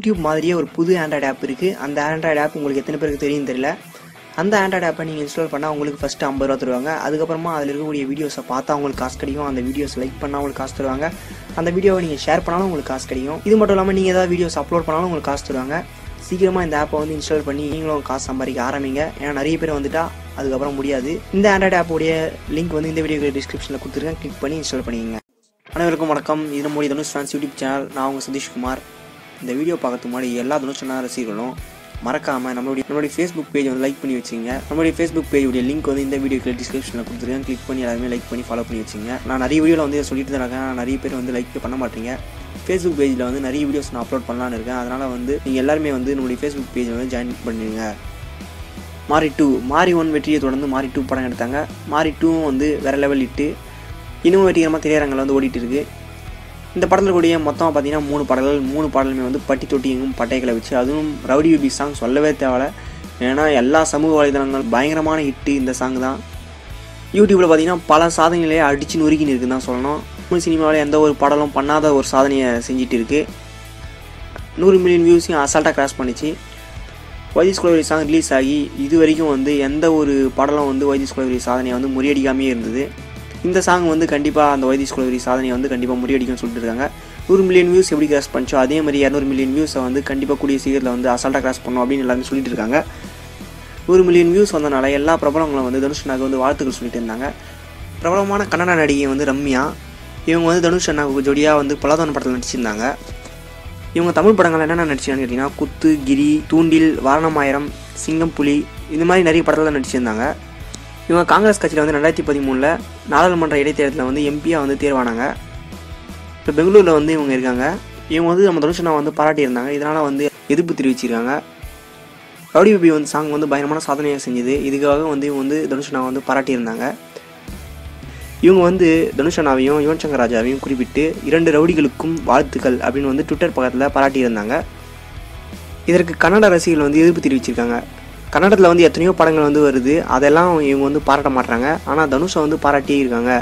YouTube மாதிரியே ஒரு புது ஆண்ட்ராய்டு ஆப் இருக்குது அந்த ஆண்ட்ராய்டு ஆப் உங்களுக்கு எத்தனை பேருக்கு தெரியும் தெரியல. அந்த ஆண்ட்ராய்டு ஆப்பை நீங்கள் இன்ஸ்டால் பண்ணால் உங்களுக்கு ஃபஸ்ட்டு ஐம்பது ரூபா தருவாங்க. அதுக்கப்புறமா அதில் இருக்கக்கூடிய வீடியோஸை பார்த்தா உங்களுக்கு காசு கிடைக்கும். அந்த வீடியோஸ் லைக் பண்ணால் உங்களுக்கு காசு தருவாங்க. அந்த வீடியோவை நீங்கள் ஷேர் பண்ணாலும் உங்களுக்கு காசு கிடைக்கும். இது மட்டும் இல்லாமல் நீங்கள் ஏதாவது வீடியோஸ் அப்லோட் பண்ணாலும் உங்களுக்கு காசு தருவாங்க. சீக்கிரமாக இந்த ஆப்பை வந்து இன்ஸ்டால் பண்ணி நீங்களும் காசு சம்பாதிக்க ஆரம்பிங்க. ஏன்னா நிறைய பேர் வந்துட்டா அதுக்கப்புறம் முடியாது. இந்த ஆண்ட்ராய்டு ஆப்போடைய லிங்க் வந்து இந்த வீடியோ டிஸ்கிரிப்ஷனில் கொடுத்துருக்கேன். கிளிக் பண்ணி இன்ஸ்டால் பண்ணிக்கோங்க. அனைவருக்கும் வணக்கம். இது நம்முடைய தனுஷ் ஃபேன்ஸ் யூடியூப் சேனல் நான் உங்கள் சதீஷ்குமார். இந்த வீடியோ பார்க்கறதுக்கு முன்னாடி எல்லா தனுஷ் ரசிகர்களும் மறக்காமல் நம்மளுடைய நம்மளுடைய ஃபேஸ்புக் பேஜ் வந்து லைக் பண்ணி வச்சுங்க. நம்மளுடைய ஃபேஸ்புக் பேஜுடைய லிங்க் வந்து இந்த வீடியோக்கு டிஸ்கிரிப்ஷனில் கொடுத்துருக்கேன் கிளிக் பண்ணி எல்லாருமே லைக் பண்ணி ஃபாலோ பண்ணி வச்சுங்க. நான் நிறைய வீடியோவில் வந்து சொல்லிட்டு தான் இருக்கேன். நிறைய பேர் வந்து லைக் பண்ண மாட்டீங்க. ஃபேஸ்புக் பேஜில் வந்து நிறைய வீடியோஸ் நான் அப்லோட் பண்ணலான்னு இருக்கேன். அதனால் வந்து நீங்கள் எல்லாருமே வந்து நம்மளுடைய ஃபேஸ்புக் பேஜில் வந்து ஜாயின் பண்ணிடுங்க. மாரி டூ மாரி ஒன் வெற்றியை தொடர்ந்து மாரி டூ படம் எடுத்தாங்க. மாரி டூவும் வந்து வேறு லெவல் இட்டு இன்னும் வெற்றிகரமாக திரையரங்கில் வந்து ஓடிட்டு இருக்குது இந்த படத்தில் கூடிய மொத்தமாக பார்த்தீங்கன்னா மூணு பாடல்கள் மூணு பாடலுமே வந்து பட்டி தொட்டி எங்கும் பட்டைகளை வச்சு அதுவும் ரவுடி பிபி சாங் சொல்லவே தேவையில்ல. ஏன்னா எல்லா சமூக வலைதளங்கள் பயங்கரமான ஹிட்டு இந்த சாங் தான். யூடியூப்பில் பார்த்தீங்கன்னா பல சாதனைகளையே அடித்து நொறுக்கின்னு இருக்குன்னு தான் சொல்லணும். தமிழ் சினிமாவில் எந்த ஒரு படலும் பண்ணாத ஒரு சாதனையை செஞ்சுட்டு இருக்குது நூறு மில்லியன் வியூஸையும் அசால்ட்டாக கிராஸ் பண்ணிச்சு. வைதிஸ் குலவரி சாங் ரிலீஸ் ஆகி இது வரைக்கும் வந்து எந்த ஒரு படலும் வந்து வைதிஸ் குலவரி சாதனையை வந்து முறியடிக்காமே இருந்தது. இந்த சாங் வந்து கண்டிப்பாக அந்த வைதிஸ் குலவரி சாதனையை வந்து கண்டிப்பாக முறியடிக்கும்னு சொல்லிட்டு இருக்காங்க. நூறு மில்லியன் வியூஸ் எப்படி கிராஸ் பண்ணிச்சோ அதே மாதிரி இரநூறு மில்லியன் வியூஸை வந்து கண்டிப்பாக கூடிய சீக்கிரத்தில் வந்து அசால்ட்டாக கிராஸ் பண்ணோம் அப்படின்னு எல்லாருமே சொல்லிட்டு இருக்காங்க. நூறு மில்லியன் வியூஸ் வந்தனால எல்லா பிரபலங்களும் வந்து தனுஷ் அண்ணாக்கு வந்து வாழ்த்துக்கள் சொல்லிட்டு இருந்தாங்க. பிரபலமான கன்னட நடிகை வந்து ரம்யா. இவங்க வந்து தனுஷ் அண்ணாவுக்கு ஜோடியாக வந்து பலாதவன் படத்தில் நடிச்சிருந்தாங்க. இவங்க தமிழ் படங்கள் என்னென்ன நடிச்சாங்கன்னு கேட்டிங்கன்னா குத்து கிரி தூண்டில் வாரணமாயிரம் சிங்கம் புலி இந்த மாதிரி நிறைய படத்தில் நடிச்சிருந்தாங்க. இவங்க காங்கிரஸ் கட்சியில் வந்து ரெண்டாயிரத்தி பதிமூணில் நாடாளுமன்ற இடைத்தேர்தலில் வந்து எம்பியாக வந்து தேர்வானாங்க. இப்போ பெங்களூரில் வந்து இவங்க இருக்காங்க. இவங்க வந்து நம்ம தனுஷனா வந்து பாராட்டியிருந்தாங்க இதனால் வந்து எதிர்ப்பு தெரிவிச்சிருக்காங்க. ரவுடி பிபி வந்து சாங் வந்து பயங்கரமான சாதனையாக செஞ்சுது. இதுக்காக வந்து இவங்க வந்து தனுஷனா வந்து பாராட்டியிருந்தாங்க இவங்க வந்து தனுஷனாவையும் யுவன் சங்கர் ராஜாவையும் குறிப்பிட்டு இரண்டு ரவுடிகளுக்கும் வாழ்த்துக்கள் அப்படின்னு வந்து ட்விட்டர் பக்கத்தில் பாராட்டியிருந்தாங்க இதற்கு கன்னட ரசிகர்கள் வந்து எதிர்ப்பு தெரிவிச்சிருக்காங்க. கன்னடத்தில் வந்து எத்தனையோ படங்கள் வந்து வருது. அதெல்லாம் இவங்க வந்து பாராட்ட மாட்டாங்க ஆனால் தனுஷை வந்து பாராட்டியே இருக்காங்க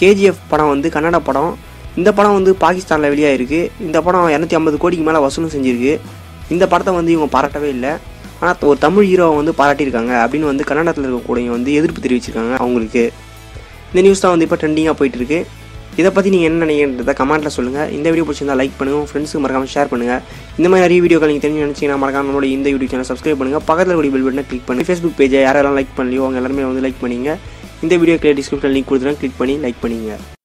கேஜிஎஃப் படம் வந்து கன்னட படம். இந்த படம் வந்து பாகிஸ்தானில் வெளியாகிருக்கு இந்த படம் இரநூத்தி ஐம்பது கோடிக்கு மேலே வசூலும் செஞ்சிருக்கு. இந்த படத்தை வந்து இவங்க பாராட்டவே இல்லை. ஆனால் ஒரு தமிழ் ஹீரோவை வந்து பாராட்டியிருக்காங்க. அப்படின்னு வந்து கன்னடத்தில் இருக்கக்கூடிய வந்து எதிர்ப்பு தெரிவிச்சிருக்காங்க அவங்களுக்கு. இந்த நியூஸ் தான் வந்து இப்போ ட்ரெண்டிங்காக போயிட்டுருக்கு இதை பற்றி நீங்கள் என்ன நினைக்கிறத கமெண்ட்டில் சொல்லுங்கள் இந்த வீடியோ பிடிச்சிருந்தா லைக் பண்ணுங்கள் ஃப்ரெண்ட்ஸுக்கு மறக்காமல் ஷேர் பண்ணுங்கள் இந்த மாதிரி நிறைய வீடியோக்கள் நீங்கள் தெரிஞ்சு நினச்சிங்கன்னா மறக்காம நம்மளோட இந்த யூடியூப் சேனல் சப்ஸ்கிரைப் பண்ணுங்கள் பக்கத்தில் கூடிய பில் பட்டனை கிளிக் பண்ணி ஃபேஸ்புக் பேஜை யாரெல்லாம் லைக் பண்ணலையோ அவங்க எல்லாருமே வந்து லைக் பண்ணிங்க. இந்த வீடியோ கிளியர் டிஸ்கிரிப்ஷன் லிங்க் கொடுத்துருங்க கிளிக் பண்ணி லைக் பண்ணிங்க.